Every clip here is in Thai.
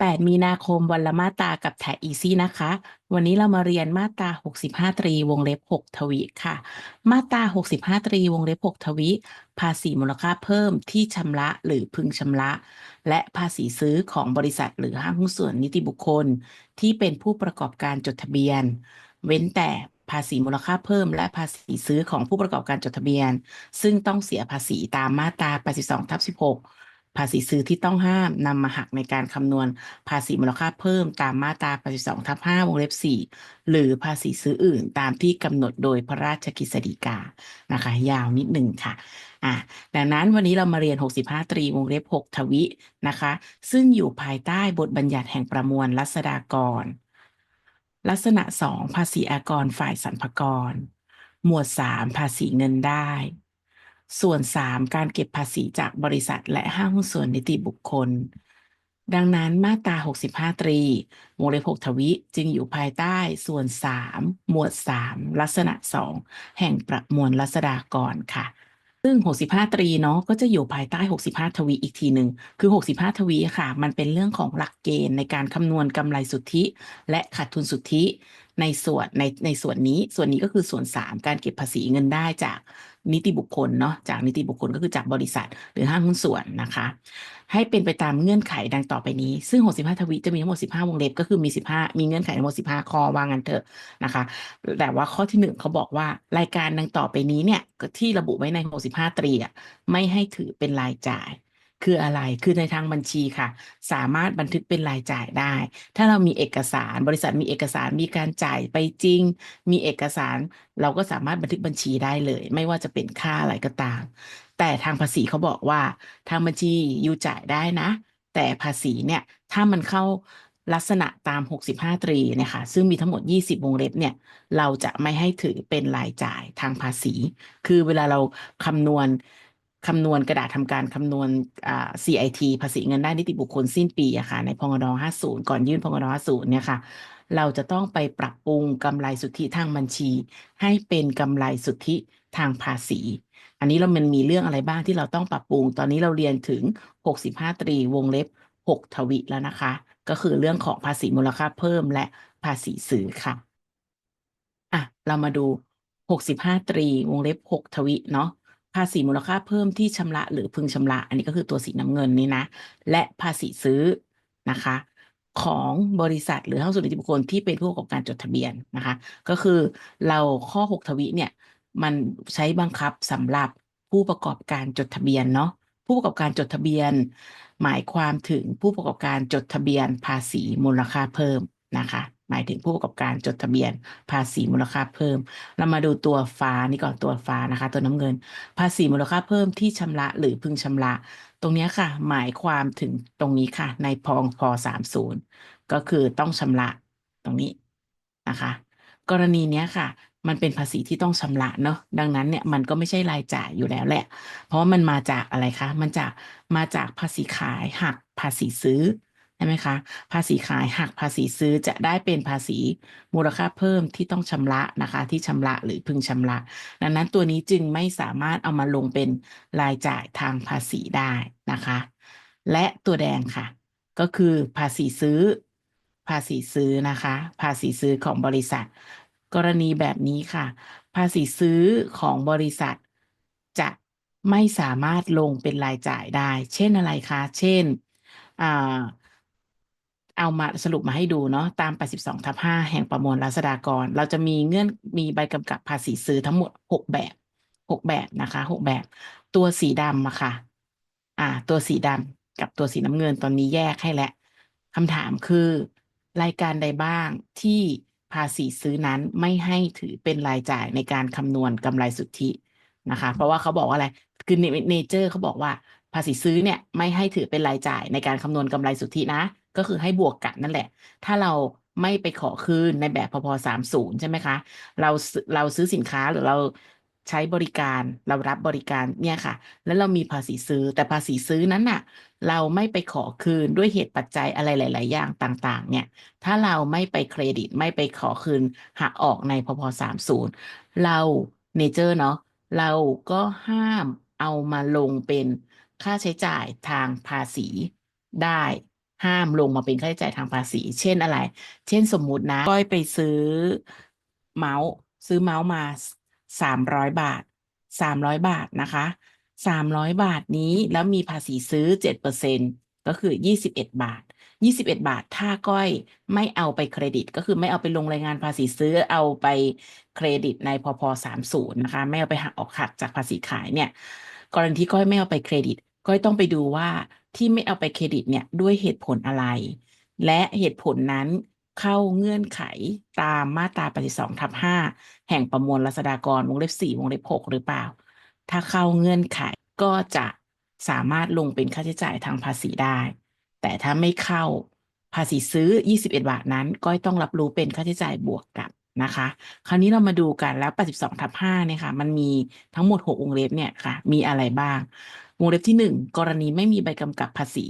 8 มีนาคมวันละมาตรากับแท็อีซี่นะคะ วันนี้เรามาเรียนมาตรา 65 ตรีวงเล็บ 6 ทวีค่ะ มาตรา 65 ตรีวงเล็บ 6 ทวีภาษีมูลค่าเพิ่มที่ชำระหรือพึงชำระ และภาษีซื้อของบริษัทหรือห้างหุ้นส่วนนิติบุคคล ที่เป็นผู้ประกอบการจดทะเบียน เว้นแต่ภาษีมูลค่าเพิ่ม และภาษีซื้อของผู้ประกอบการจดทะเบียน ซึ่งต้องเสียภาษีตามมาตรา 82ทับ16 ภาษีซื้อที่ต้องห้ามนำมาหักในการคำนวณภาษีมูลค่าเพิ่มตามมาตรา82ทับ5วงเล็บ 4 หรือภาษีซื้ออื่นตามที่กำหนดโดยพระราชกฤษฎีกานะคะ ยาวนิดหนึ่งค่ะอะดังนั้นวันนี้เรามาเรียน 65 ตรีวงเล็บ 6 ทวินะคะ ซึ่งอยู่ภายใต้บทบัญญัติแห่งประมวลรัษฎากร ลักษณะ 2 ภาษีอากรฝ่ายสรรพากร หมวด 3 ภาษีเงินได้ ส่วน 3 การเก็บภาษีจากบริษัทและห้างหุ้นส่วนนิติบุคคล ดังนั้นมาตรา 65 ตรีวงเล็บ6ทวิจึงอยู่ภายใต้ส่วน 3 หมวด 3 ลักษณะ 2 แห่งประมวลรัษฎากรค่ะ ซึ่ง 65 ตรีเนาะก็จะอยู่ภายใต้ 65 ทวีอีกทีหนึ่งคือ 65 ทวีค่ะ มันเป็นเรื่องของหลักเกณฑ์ในการคำนวณกำไรสุทธิ และขาดทุนสุทธิในส่วนในในส่วนนี้ส่วนนี้ก็คือส่วน 3 การเก็บภาษีเงินได้จากนิติบุคคลเนาะจากนิติบุคคลก็คือจากบริษัท หรือห้างหุ้นส่วนนะคะ ให้เป็นไปตามเงื่อนไขดังต่อไปนี้ ซึ่ง 65 ทวีจะมีทั้งหมด 15 วงเล็บก็คือมี 15 มีเงื่อนไขทั้งหมด 15 ข้อว่างันเถอะนะคะ แต่ว่าข้อที่ 1เขาบอกว่ารายการดังต่อไปนี้เนี่ยที่ระบุไว้ใน 65 ตรีอะไม่ให้ถือเป็นรายจ่าย คืออะไร คือในทางบัญชีค่ะ สามารถบันทึกเป็นรายจ่ายได้ ถ้าเรามีเอกสารบริษัทมีเอกสารมีการจ่ายไปจริง มีเอกสารเราก็สามารถบันทึกบัญชีได้เลย ไม่ว่าจะเป็นค่าอะไรก็ตาม แต่ทางภาษีเขาบอกว่าทางบัญชียูจ่ายได้นะ แต่ภาษีเนี่ยถ้ามันเข้าลักษณะตาม 65 ตรีนี่ยค่ะซึ่งมีทั้งหมด 20 วงเล็บเนี่ย เราจะไม่ให้ถือเป็นรายจ่ายทางภาษี คือเวลาเราคำนวณ คำนวณกระดาษทำการคำนวณ CIT ภาษีเงินได้นิติบุคคลสิ้นปีอะค่ะในพงด50 ก่อนยื่นพงด50เนี่ยค่ะ เราจะต้องไปปรับปรุงกำไรสุทธิทางบัญชี ให้เป็นกำไรสุทธิทางภาษี อันนี้เรามันมีเรื่องอะไรบ้างที่เราต้องปรับปรุง ตอนนี้เราเรียนถึง 65 ตรีวงเล็บ 6 ทวิแล้วนะคะ ก็คือเรื่องของภาษีมูลค่าเพิ่มและภาษีซื้อค่ะอะเรามาดู 65 ตรีวงเล็บ 6 ทวิเนาะ ภาษีมูลค่าเพิ่มที่ชำระหรือพึงชำระ อันนี้ก็คือตัวสีน้ำเงินนี่นะ และภาษีซื้อนะคะ ของบริษัทหรือห้างหุ้นส่วนนิติบุคคลที่เป็นผู้ประกอบการจดทะเบียนนะคะ ก็คือเราข้อ 6 ทวิเนี่ยมันใช้บังคับสำหรับผู้ประกอบการจดทะเบียนเนาะผู้ประกอบการจดทะเบียน หมายความถึงผู้ประกอบการจดทะเบียนภาษีมูลค่าเพิ่มนะคะ หมายถึงผู้ประกอบการจดทะเบียนภาษีมูลค่าเพิ่ม เรามาดูตัวฟ้านี่ก่อนตัวฟ้านะคะ ตัวน้ำเงิน ภาษีมูลค่าเพิ่มที่ชำระหรือพึงชำระ ตรงนี้ค่ะ หมายความถึงตรงนี้ค่ะ ในพองพ30ก็คือต้องชำระตรงนี้นะคะ กรณีนี้ค่ะมันเป็นภาษีที่ต้องชำระเนาะดังนั้นเนี่ยมันก็ไม่ใช่รายจ่ายอยู่แล้วแหละ เพราะว่ามันมาจากอะไรคะ มันจากมาจากภาษีขายหักภาษีซื้อ ช่ไหมคะ ภาษีขายหักภาษีซื้อจะได้เป็นภาษีมูลค่าเพิ่มที่ต้องชำระนะคะ ที่ชำระหรือพึงชำระ ดังนั้นตัวนี้จึงไม่สามารถเอามาลงเป็นรายจ่ายทางภาษีได้นะคะ และตัวแดงค่ะ ก็คือภาษีซื้อ ภาษีซื้อนะคะ ภาษีซื้อของบริษัท กรณีแบบนี้ค่ะ ภาษีซื้อของบริษัท จะไม่สามารถลงเป็นรายจ่ายได้ เช่นอะไรคะ เช่นอ่า เอามาสรุปมาให้ดูเนาะตาม 82ทับ5แห่งประมวลรัษฎากร เราจะมีเงื่อนมีใบกำกับภาษีซื้อทั้งหมด 6 แบบ 6 แบบนะคะ6แบบ ตัวสีดำอะค่ะ อ่า ตัวสีดำกับตัวสีน้ำเงินตอนนี้แยกให้แล้วคำถามคือรายการใดบ้างที่ภาษีซื้อนั้นไม่ให้ถือเป็นรายจ่ายในการคำนวณกำไรสุทธินะคะ เพราะว่าเขาบอกว่าอะไรคือเนเจอร์เขาบอกว่า ภาษีซื้อเนี่ยไม่ให้ถือเป็นรายจ่ายในการคำนวณกำไรสุทธินะ ก็คือให้บวกกันนั่นแหละ ถ้าเราไม่ไปขอคืนในแบบพพ30ใช่ไหมคะ เราเราซื้อสินค้าหรือเราใช้บริการเรารับบริการเนี่ยค่ะ แล้วเรามีภาษีซื้อแต่ภาษีซื้อนั้นน่ะ เราไม่ไปขอคืนด้วยเหตุปัจจัยอะไรหลาย ๆ อย่างต่าง ๆ เนี่ย ถ้าเราไม่ไปเครดิตไม่ไปขอคืนหักออกในพพ30เราเนเจอร์เนาะเราก็ห้ามเอามาลงเป็น ค่าใช้จ่ายทางภาษีได้ห้ามลงมาเป็นค่าใช้จ่ายทางภาษี เช่นอะไร เช่นสมมุตินะก้อยไปซื้อเมาส์ซื้อเมาส์มาสามร้อยบาทสามร้อยบาทนะคะสามร้อยบาทนี้แล้วมีภาษีซื้อเจ็ดเปอร์เซ็นก็คือยี่สิบเอ็ดบาทยี่สิบเอ็ดบาท ถ้าก้อยไม่เอาไปเครดิต ก็คือไม่เอาไปลงรายงานภาษีซื้อเอาไปเครดิตในพพสามศูนย์นะคะ ไม่เอาไปหักออกหักจากภาษีขายเนี่ย กรณีที่ก้อยไม่เอาไปเครดิต ก้อยต้องไปดูว่าที่ไม่เอาไปเครดิตเนี่ยด้วยเหตุผลอะไร และเหตุผลนั้นเข้าเงื่อนไขตามมาตรา82ทับ5แห่งประมวลรัษฎากรวงเล็บ4วงเล็บ6หรือเปล่า ถ้าเข้าเงื่อนไขก็จะสามารถลงเป็นค่าใช้จ่ายทางภาษีได้ แต่ถ้าไม่เข้าภาษีซื้อ 21 บาทนั้นก้อยต้องรับรู้เป็นค่าใช้จ่ายบวกกับนะคะ คราวนี้เรามาดูกันแล้ว 82ทับ5เนี่ยค่ะ มันมีทั้งหมด6วงเล็บเนี่ยค่ะ มีอะไรบ้าง วงเล็บที่1กรณีไม่มีใบกำกับภาษี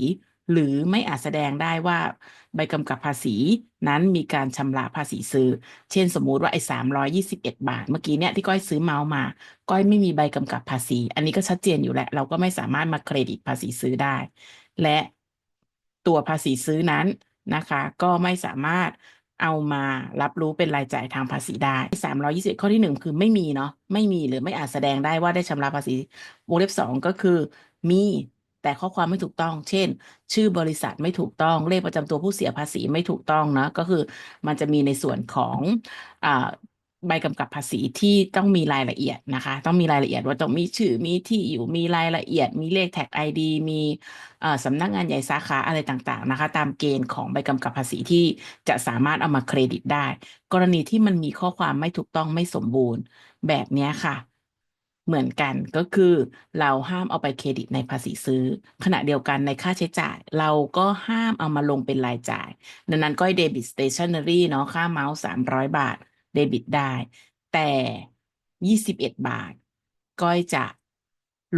หรือไม่อาจแสดงได้ว่าใบกำกับภาษีนั้นมีการชำระภาษีซื้อ เช่นสมมุติว่าไอ้สามร้อยยี่สิบเอ็ดบาท เมื่อกี้เนี่ยที่ก้อยซื้อเมาส์มา ก้อยไม่มีใบกำกับภาษี อันนี้ก็ชัดเจนอยู่แหละ เราก็ไม่สามารถมาเครดิตภาษีซื้อได้ และตัวภาษีซื้อนั้นนะคะ ก็ไม่สามารถ เอามารับรู้เป็นรายจ่ายทางภาษีได้สามร้อยี่สิบข้อที่หนึ่งคือไม่มีเนาะไม่มีหรือไม่อาจแสดงได้ว่าได้ชำระภาษีวงเล็บสองก็คือ มีแต่ข้อความไม่ถูกต้อง เช่น ชื่อบริษัทไม่ถูกต้อง เลขประจำตัวผู้เสียภาษีไม่ถูกต้องนะ ก็คือมันจะมีในส่วนของอ่า ใบกำกับภาษีที่ต้องมีรายละเอียดนะคะ ต้องมีรายละเอียดว่าต้องมีชื่อมีที่อยู่มีรายละเอียด มีเลขแท็กไอดีมีสำนักงานใหญ่สาขาอะไรต่างๆนะคะ ตามเกณฑ์ของใบกำกับภาษีที่จะสามารถเอามาเครดิตได้ กรณีที่มันมีข้อความไม่ถูกต้องไม่สมบูรณ์แบบนี้ค่ะ เหมือนกันก็คือเราห้ามเอาไปเครดิตในภาษีซื้อ ขณะเดียวกันในค่าใช้จ่าย เราก็ห้ามเอามาลงเป็นรายจ่าย ดังนั้นก็เดบิตสเตชันนารีเนาะค่าเมาส์สามร้อยบาท เดบิตได้ แต่ยี่สิบเอ็ดบาท ก้อยจะ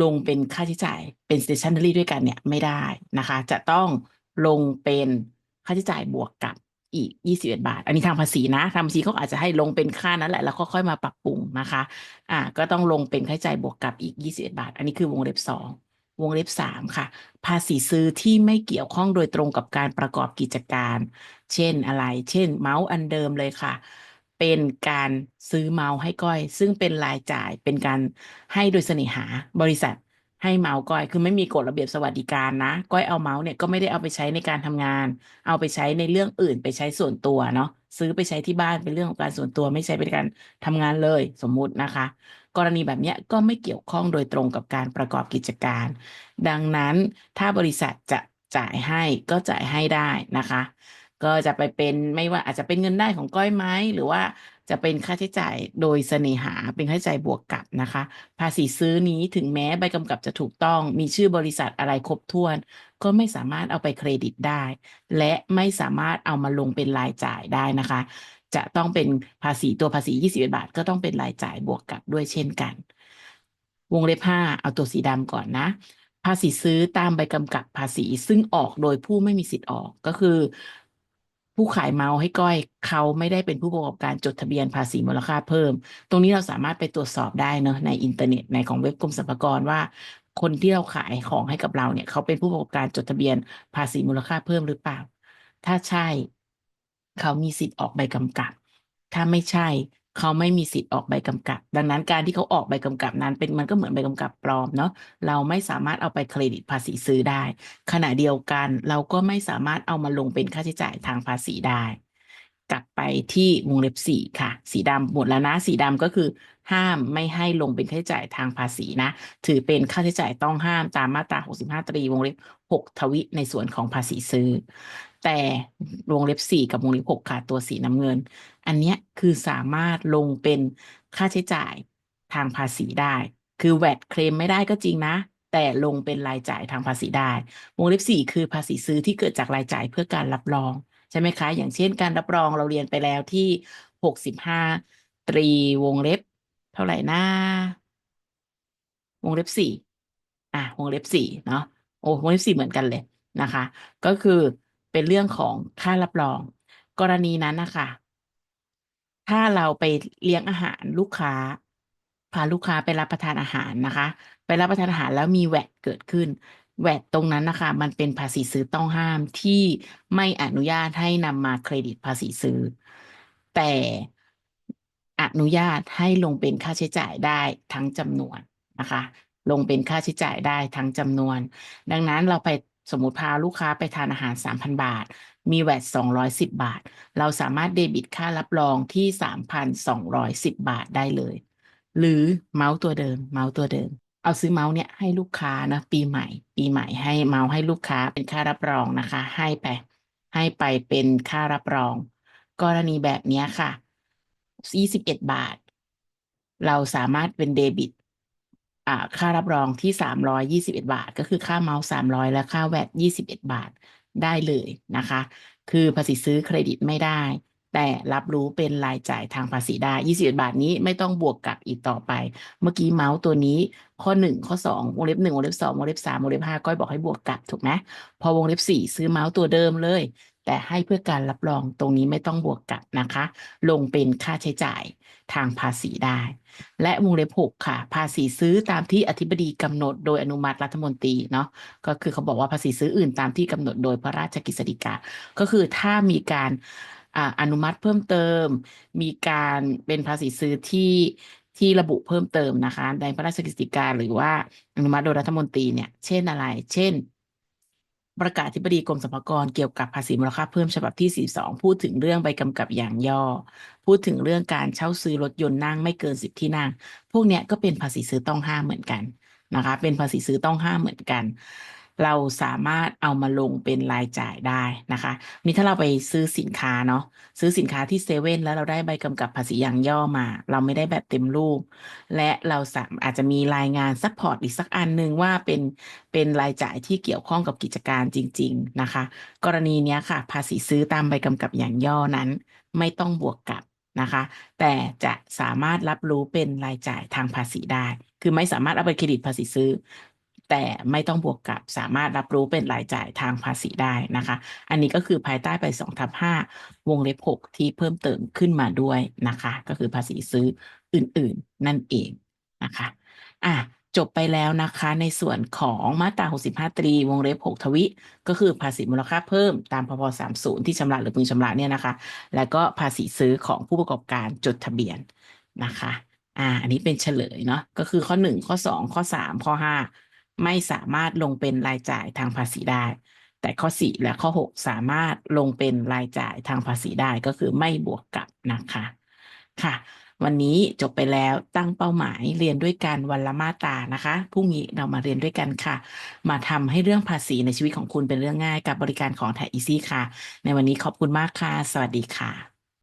ลงเป็นค่าใช้จ่ายเป็น stationery ด้วยกันเนี่ยไม่ได้นะคะ จะต้องลงเป็นค่าใช้จ่ายบวกกับอีก21บาท อันนี้ทางภาษีนะทางภาษีเขาอาจจะให้ลงเป็นค่านั้นแหละ แล้วก็ค่อยมาปรับปรุงนะคะ อ่า ก็ต้องลงเป็นค่าใช้จ่ายบวกกับอีก21บาท อันนี้คือวงเล็บ2วงเล็บ3ค่ะ ภาษีซื้อที่ไม่เกี่ยวข้องโดยตรงกับการประกอบกิจการ เช่นอะไร เช่น เมาส์อันเดิมเลยค่ะ เป็นการซื้อเมาส์ให้ก้อย ซึ่งเป็นรายจ่ายเป็นการให้โดยเสน่หาบริษัทให้เมาส์ก้อยคือไม่มีกฎระเบียบสวัสดิการนะ ก้อยเอาเมาส์เนี่ยก็ไม่ได้เอาไปใช้ในการทำงาน เอาไปใช้ในเรื่องอื่นไปใช้ส่วนตัวเนาะซื้อไปใช้ที่บ้านเป็นเรื่องของการส่วนตัวไม่ใช้เป็นการทำงานเลยสมมุตินะคะ กรณีแบบนี้ก็ไม่เกี่ยวข้องโดยตรงกับการประกอบกิจการ ดังนั้นถ้าบริษัทจะจ่ายให้ก็จ่ายให้ได้นะคะ ก็จะไปเป็นไม่ว่าอาจจะเป็นเงินได้ของก้อยไหมหรือว่าจะเป็นค่าใช้จ่ายโดยเสน่หาเป็นค่าใช้จ่ายบวกกับนะคะ ภาษีซื้อนี้ถึงแม้ใบกำกับจะถูกต้อง มีชื่อบริษัทอะไรครบถ้วน ก็ไม่สามารถเอาไปเครดิตได้ และไม่สามารถเอามาลงเป็นรายจ่ายได้นะคะ จะต้องเป็นภาษีตัวภาษี21บาท ก็ต้องเป็นรายจ่ายบวกกับด้วยเช่นกัน วงเล็บ5เอาตัวสีดำก่อนนะภาษีซื้อตามใบกำกับภาษีซึ่งออกโดยผู้ไม่มีสิทธิ์ออกก็คือ ผู้ขายเมาส์ให้ก้อยเขาไม่ได้เป็นผู้ประกอบการจดทะเบียนภาษีมูลค่าเพิ่ม ตรงนี้เราสามารถไปตรวจสอบได้เนาะในอินเทอร์เน็ตในของเว็บกรมสรรพากรว่า คนที่เราขายของให้กับเราเนี่ย เขาเป็นผู้ประกอบการจดทะเบียนภาษีมูลค่าเพิ่มหรือเปล่า ถ้าใช่ เขามีสิทธิ์ออกใบกำกับ ถ้าไม่ใช่ เขาไม่มีสิทธิ์ออกใบกำกับ ดังนั้นการที่เขาออกใบกำกับนั้นเป็นมันก็เหมือนใบกำกับปลอมเนาะเราไม่สามารถเอาไปเครดิตภาษีซื้อได้ ขณะเดียวกันเราก็ไม่สามารถเอามาลงเป็นค่าใช้จ่ายทางภาษีได้ กลับไปที่วงเล็บสี่ค่ะ สีดำหมดแล้วนะสีดำก็คือ ห้ามไม่ให้ลงเป็นค่าใช้จ่ายทางภาษีนะ ถือเป็นค่าใช้จ่ายต้องห้ามตามมาตรา 65 ตรีวงเล็บ 6 ทวิในส่วนของภาษีซื้อ แต่วงเล็บ4กับวงเล็บ6ค่ะตัวสีน้ำเงิน อันนี้คือสามารถลงเป็นค่าใช้จ่ายทางภาษีได้ คือแวดเคลมไม่ได้ก็จริงนะ แต่ลงเป็นรายจ่ายทางภาษีได้ วงเล็บ4คือภาษีซื้อที่เกิดจากรายจ่ายเพื่อการรับรองใช่ไหมคะ อย่างเช่นการรับรองเราเรียนไปแล้วที่65ตรีวงเล็บ เท่าไหร่นะวงเล็บสี่อะวงเล็บสี่เนาะโอ้วงเล็บสี่เหมือนกันเลยนะคะ ก็คือ เป็นเรื่องของค่ารับรอง กรณีนั้นนะคะ ถ้าเราไปเลี้ยงอาหารลูกค้า พาลูกค้าไปรับประทานอาหารนะคะ ไปรับประทานอาหารแล้วมีแวดเกิดขึ้น แวดตรงนั้นนะคะ มันเป็นภาษีซื้อต้องห้ามที่ไม่อนุญาตให้นำมาเครดิตภาษีซื้อ แต่อนุญาตให้ลงเป็นค่าใช้จ่ายได้ทั้งจำนวนนะคะ ลงเป็นค่าใช้จ่ายได้ทั้งจำนวน ดังนั้นเราไป สมมติพาลูกค้าไปทานอาหาร 3,000 บาท มีแวด210 บาท เราสามารถเดบิตค่ารับรองที่ 3,210 บาทได้เลย หรือเมาส์ตัวเดิม เมาส์ตัวเดิม เอาซื้อเมาส์เนี่ยให้ลูกค้านะ ปีใหม่ ปีใหม่ให้เมาส์ให้ลูกค้าเป็นค่ารับรองนะคะ ให้ไป ให้ไปเป็นค่ารับรอง กรณีแบบนี้ค่ะ 21 บาท เราสามารถเป็นเดบิต ค่ารับรองที่สามร้อยยี่สิบเอ็ดบาท ก็คือค่าเมาส์สามร้อยและค่าแวดยี่สิบเอ็ดบาทได้เลยนะคะ คือภาษีซื้อเครดิตไม่ได้ แต่รับรู้เป็นรายจ่ายทางภาษีได้ยี่สิบเอ็ดบาทนี้ไม่ต้องบวกกับอีกต่อไป เมื่อกี้เมาส์ตัวนี้ข้อหนึ่งข้อสองวงเล็บหนึ่งวงเล็บสองวงเล็บสามวงเล็บห้าก้อยบอกให้บวกกับถูกไหมพอวงเล็บสี่ซื้อเมาส์ตัวเดิมเลย แต่ให้เพื่อการรับรองตรงนี้ไม่ต้องบวกกับนะคะ ลงเป็นค่าใช้จ่ายทางภาษีได้ และวงเล็บหกค่ะ ภาษีซื้อตามที่อธิบดีกำหนดโดยอนุมัติรัฐมนตรีเนาะก็คือเขาบอกว่าภาษีซื้ออื่นตามที่กำหนดโดยพระราชกฤษฎีกา ก็คือถ้ามีการออนุมัติเพิ่มเติม มีการเป็นภาษีซื้อที่ที่ระบุเพิ่มเติมนะคะ ในพระราชกฤษฎีกาหรือว่าอนุมัติโดยรัฐมนตรีเนี่ย เช่นอะไร เช่น ประกาศธิบดีกรมสรรพากรเกี่ยวกับภาษีมูลค่าเพิ่มฉบับที่ 42 พูดถึงเรื่องใบกำกับอย่างย่อ พูดถึงเรื่องการเช่าซื้อรถยนต์นั่งไม่เกินสิบที่นั่ง พวกเนี้ยก็เป็นภาษีซื้อต้องห้ามเหมือนกันนะคะ เป็นภาษีซื้อต้องห้ามเหมือนกัน เราสามารถเอามาลงเป็นรายจ่ายได้นะคะนี่ถ้าเราไปซื้อสินค้าเนาะซื้อสินค้าที่เซเว่นแล้วเราได้ใบกำกับภาษีอย่างย่อมา เราไม่ได้แบบเต็มรูป และเราสามอาจจะมีรายงานซัพพอร์ตอีกสักอันหนึ่งว่าเป็นเป็นรายจ่ายที่เกี่ยวข้องกับกิจการจริง ๆนะคะ กรณีนี้ค่ะ ภาษีซื้อตามใบกำกับอย่างย่อนั้น ไม่ต้องบวกกับนะคะ แต่จะสามารถรับรู้เป็นรายจ่ายทางภาษีได้ คือไม่สามารถเอาไปเครดิตภาษีซื้อ แต่ไม่ต้องบวกกับสามารถรับรู้เป็นรายจ่ายทางภาษีได้นะคะ อันนี้ก็คือภายใต้ไป2ทับ5วงเล็บ 6 ที่เพิ่มเติมขึ้นมาด้วยนะคะ ก็คือภาษีซื้ออื่นๆ นั่นเองนะคะอะจบไปแล้วนะคะในส่วนของมาตรา 65 ตรี วงเล็บ 6 ทวิ ก็คือภาษีมูลค่าเพิ่มตามพพ30 ที่ชำระหรือพึงชำระเนี่ยนะคะ แล้วก็ภาษีซื้อของผู้ประกอบการจดทะเบียนนะคะ อ่า อันนี้เป็นเฉลยเนาะ ก็คือข้อ 1 ข้อ 2 ข้อ 3 ข้อ 5 ไม่สามารถลงเป็นรายจ่ายทางภาษีได้ แต่ข้อ 4 และข้อ 6 สามารถลงเป็นรายจ่ายทางภาษีได้ก็คือไม่บวกกับนะคะค่ะ วันนี้จบไปแล้วตั้งเป้าหมายเรียนด้วยกันวันละมาตานะคะพรุ่งนี้เรามาเรียนด้วยกันค่ะ มาทำให้เรื่องภาษีในชีวิตของคุณเป็นเรื่องง่ายกับบริการของไทยอีซี่ค่ะ ในวันนี้ขอบคุณมากค่ะ สวัสดีค่ะ